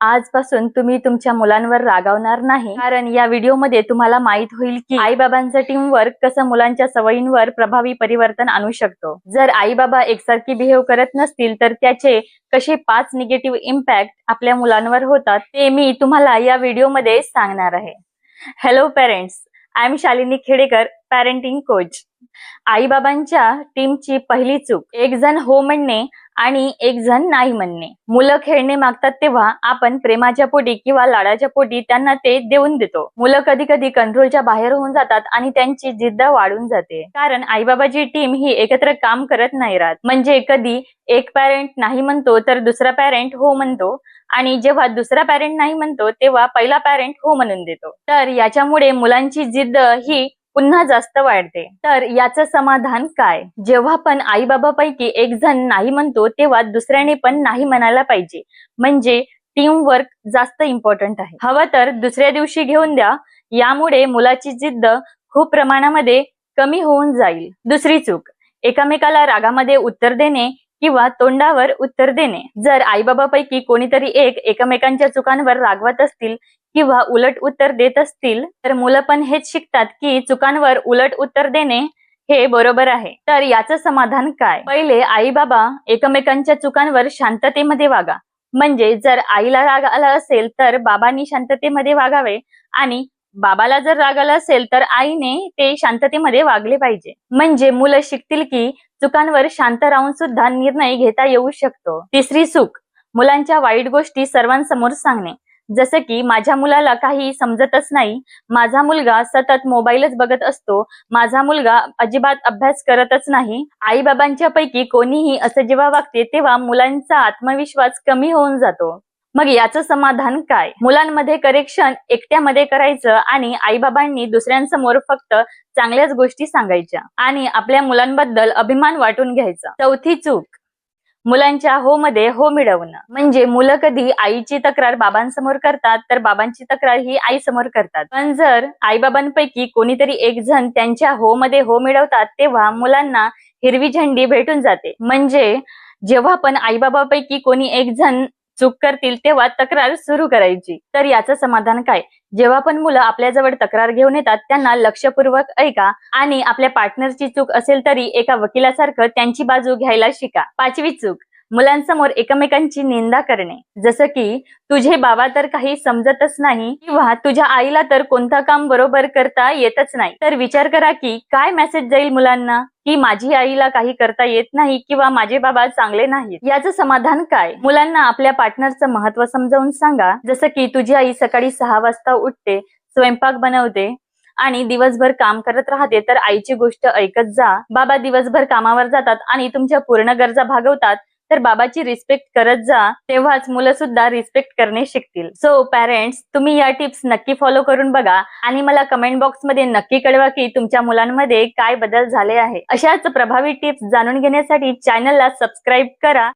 आजपासून तुम्ही तुमच्या मुलांवर रागावणार नाही. कारण या व्हिडिओमध्ये तुम्हाला माहीत होईल की आई बाबांचं टीम वर्क कसं मुलांच्या सवयींवर प्रभावी परिवर्तन आणू शकतो. जर आई बाबा एकसारखी बिहेव करत नसतील तर त्याचे कसे पाच निगेटिव्ह इम्पॅक्ट आपल्या मुलांवर होतात ते मी तुम्हाला या व्हिडिओमध्ये सांगणार आहे. Hello parents I am Shalini Khedekar parenting coach आई बाबांच्या टीमची पहिली चूक. एक जण हो म्हणणे आणि एक जण नाही म्हणणे. मुलं खेळणे मागतात तेव्हा आपण प्रेमाच्या पोटी किंवा लाडाच्या पोटी त्यांना ते देऊन देतो. मुलं कधी कधी कंट्रोलच्या बाहेर होऊन जातात आणि त्यांची जिद्द वाढून जाते. कारण आईबाबाची टीम ही एकत्र काम करत नाही राहत. म्हणजे कधी एक पॅरेंट नाही म्हणतो तर दुसरा पॅरेंट हो म्हणतो. आणि जेव्हा दुसरा पॅरेंट नाही म्हणतो तेव्हा पहिला पॅरेंट हो म्हणून देतो. तर याच्यामुळे मुलांची जिद्द ही पुन्हा जास्त वाढते. तर याचं समाधान काय? जेव्हा पण आई बाबापैकी एक जण नाही म्हणतो तेव्हा दुसऱ्याने पण नाही म्हणायला पाहिजे. म्हणजे टीम वर्क जास्त इम्पॉर्टंट आहे. हवं तर दुसऱ्या दिवशी घेऊन द्या. यामुळे मुलाची जिद्द खूप प्रमाणामध्ये कमी होऊन जाईल. दुसरी चूक. एकामेकाला रागामध्ये उत्तर देणे किंवा तोंडावर उत्तर देणे. जर आईबाबापैकी कोणीतरी एक एकमेकांच्या चुकांवर रागवत असतील किंवा उलट उत्तर देत असतील तर मुलं पण हेच शिकतात की चुकांवर उलट उत्तर देणे हे बरोबर आहे. तर याचं समाधान काय? पहिले आई बाबा एकमेकांच्या चुकांवर शांततेमध्ये वागा. म्हणजे जर आईला राग आला असेल तर बाबांनी शांततेमध्ये वागावे आणि बाबाला जर राग आला असेल तर आईने ते शांततेमध्ये वागले पाहिजे. म्हणजे मुलं शिकतील की चुकांवर शांत राहून सुद्धा निर्णय घेता येऊ शकतो. तिसरी चूक मुलांच्या वाईट गोष्टी सर्वांसमोर सांगणे. जसं की माझ्या मुलाला काही समजतच नाही. माझा मुलगा सतत मोबाईलच बघत असतो. माझा मुलगा अजिबात अभ्यास करतच नाही. आई बाबांच्या पैकी कोणीही असं जेव्हा वागते तेव्हा मुलांचा आत्मविश्वास कमी होऊन जातो. मग याचं समाधान काय? मुलांमध्ये करेक्शन एकट्यामध्ये करायचं आणि आईबाबांनी दुसऱ्यांसमोर फक्त चांगल्याच गोष्टी सांगायच्या आणि आपल्या मुलांबद्दल अभिमान वाटून घ्यायचा. चौथी चूक मुलांच्या हो मध्ये हो मिळवणं. म्हणजे मुलं कधी आईची तक्रार बाबांसमोर करतात तर बाबांची तक्रार ही आई समोर करतात. पण जर आईबाबांपैकी कोणीतरी एक जण त्यांच्या हो मध्ये हो मिळवतात तेव्हा मुलांना हिरवी झेंडी भेटून जाते. म्हणजे जेव्हा पण आईबाबापैकी कोणी एक जण चूक करतील तेव्हा तक्रार सुरू करायची. तर याचं समाधान काय? जेव्हा पण मुलं आपल्याजवळ तक्रार घेऊन येतात त्यांना लक्षपूर्वक ऐका आणि आपल्या पार्टनरची चूक असेल तरी एका वकिलासारखं त्यांची बाजू घ्यायला शिका. पाचवी चूक. मुलांसमोर एकमेकांची निंदा करणे. जसं की तुझे बाबा तर काही समजतच नाही किंवा तुझ्या आईला तर कोणतं काम बरोबर करता येतच नाही. तर विचार करा की काय मेसेज जाईल मुलांना? की माझी आईला काही करता येत नाही किंवा माझे बाबा चांगले नाहीत? याचं समाधान काय? मुलांना आपल्या पार्टनरचं महत्त्व समजावून सांगा. जसं की तुझी आई सकाळी सहा वाजता उठते स्वयंपाक बनवते आणि दिवसभर काम करत राहते तर आईची गोष्ट ऐकत जा. बाबा दिवसभर कामावर जातात आणि तुमच्या पूर्ण गरजा भागवतात. तर बाबाची रिस्पेक्ट करत जा तेव्हाच मुलं सुद्धा रिस्पेक्ट करणे शिकतील. सो पॅरेंट्स तुम्ही या टिप्स नक्की फॉलो करून बघा आणि मला कमेंट बॉक्समध्ये नक्की कळवा की तुमच्या मुलांमध्ये काय बदल झाले आहे. अशाच प्रभावी टिप्स जाणून घेण्यासाठी चॅनलला सबस्क्राईब करा.